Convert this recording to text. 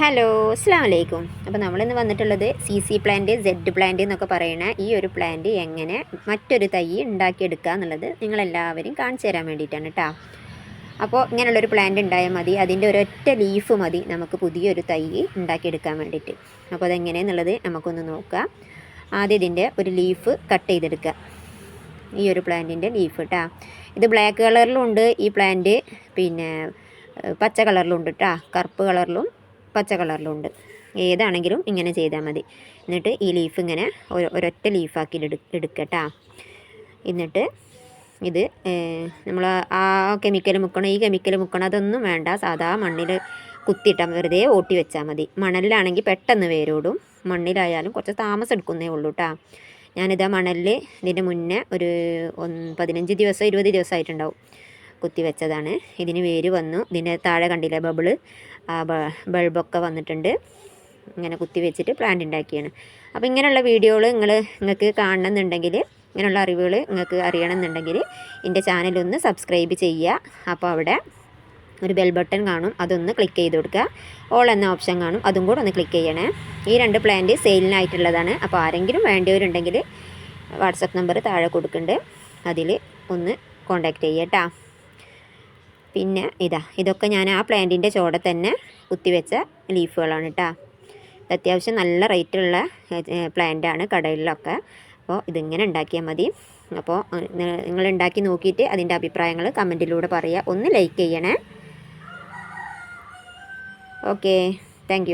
Hello അസ്സാം വലൈക്കും അപ്പോൾ നമ്മളിന്ന് വന്നിട്ടുള്ളത് C C plant Z plant എന്നൊക്കെ പറയുന്ന ഈ ഒരു പ്ലാന്റ് എങ്ങനെ മറ്റൊരു തൈ ഉണ്ടാക്കിയെടുക്കുക എന്നുള്ളത് നിങ്ങളെല്ലാവരും കാണിച്ചു തരാൻ വേണ്ടിയിട്ടാണ് കേട്ടോ അപ്പോൾ ഇങ്ങനെയുള്ളൊരു പ്ലാന്റ് ഉണ്ടായാൽ മതി അതിന്റെ ഒരൊറ്റ ലീഫ് മതി നമുക്ക് പുതിയൊരു തൈ ഉണ്ടാക്കിയെടുക്കാൻ വേണ്ടിയിട്ട്. അപ്പോൾ അതെങ്ങനെയെന്നുള്ളത് നമുക്കൊന്ന് നോക്കാം. ആദ്യം ഇതിന്റെ ഒരു ലീഫ് കട്ട് ചെയ്തെടുക്കുക. ഈ ഒരു പ്ലാന്റിന്റെ ലീഫ് കേട്ടോ ഇത് ബ്ലാക്ക് കളറിലുണ്ട് ഈ പ്ലാന്റ് പിന്നെ പച്ച കളറിലുണ്ട് കേട്ടോ കറുപ്പ് കളറിലും പച്ച കളറിലുണ്ട്. ഏതാണെങ്കിലും ഇങ്ങനെ ചെയ്താൽ മതി. എന്നിട്ട് ഈ ലീഫ് ഇങ്ങനെ ഒരു- ഒരൊറ്റ ലീഫാക്കി എടു എടുക്കട്ടാ. എന്നിട്ട് ഇത് നമ്മൾ ആ കെമിക്കൽ മുക്കണം ഈ കെമിക്കൽ മുക്കണം അതൊന്നും വേണ്ട. സാധാ മണ്ണിൽ കുത്തിയിട്ടാൽ വെറുതെ ഓട്ടി വെച്ചാൽ മതി. മണലിലാണെങ്കിൽ പെട്ടെന്ന് വേരോടും. മണ്ണിലായാലും കുറച്ച് താമസം എടുക്കുന്നേ ഉള്ളൂ കേട്ടോ ഞാനിതാ മണലിൽ ഇതിന്റെ മുന്നേ ഒരു പതിനഞ്ച് ദിവസം ഇരുപത് ദിവസമായിട്ടുണ്ടാവും കുത്തി വെച്ചതാണ് ഇതിന് വേര് വന്നു. ഇതിന്റെ താഴെ കണ്ടില്ലേ ബബിൾ? ആ ബൾബൊക്കെ വന്നിട്ടുണ്ട്. ഇങ്ങനെ കുത്തി വെച്ചിട്ട് പ്ലാന്റ് ഉണ്ടാക്കിയാണ് അപ്പോൾ ഇങ്ങനെയുള്ള വീഡിയോകൾ നിങ്ങൾ നിങ്ങൾക്ക് കാണണമെന്നുണ്ടെങ്കിൽ ഇങ്ങനെയുള്ള അറിവുകൾ നിങ്ങൾക്ക് അറിയണമെന്നുണ്ടെങ്കിൽ എന്റെ ചാനലൊന്ന് സബ്സ്ക്രൈബ് ചെയ്യുക അപ്പോൾ അവിടെ ഒരു ബെൽ ബട്ടൺ കാണും. അതൊന്ന് ക്ലിക്ക് ചെയ്ത് കൊടുക്കുക ഓൾ എന്ന ഓപ്ഷൻ കാണും. അതും കൂടെ ഒന്ന് ക്ലിക്ക് ചെയ്യണേ. ഈ രണ്ട് പ്ലാന്റ് സെയിലിനായിട്ടുള്ളതാണ് അപ്പോൾ ആരെങ്കിലും വേണ്ടവരുണ്ടെങ്കിൽ വാട്സപ്പ് നമ്പർ താഴെ കൊടുക്കുന്നുണ്ട് അതിൽ ഒന്ന് കോണ്ടാക്ട് ചെയ്യട്ടാ. പിന്നെ ഇതാ ഇതൊക്കെ ഞാൻ ആ പ്ലാന്റിന്റെ ചോടെ തന്നെ കുത്തിവെച്ച ലീഫുകളാണ് കേട്ടോ ഇത് അത്യാവശ്യം നല്ല റേറ്റുള്ള പ്ലാന്റാണ് കടയിലൊക്കെ അപ്പോൾ ഇതിങ്ങനെ ഉണ്ടാക്കിയാൽ മതി. അപ്പോൾ നിങ്ങൾ ഉണ്ടാക്കി നോക്കിയിട്ട് അതിന്റെ അഭിപ്രായങ്ങൾ കമന്റിലൂടെ പറയുക ഒന്ന് ലൈക്ക് ചെയ്യണേ. Okay thank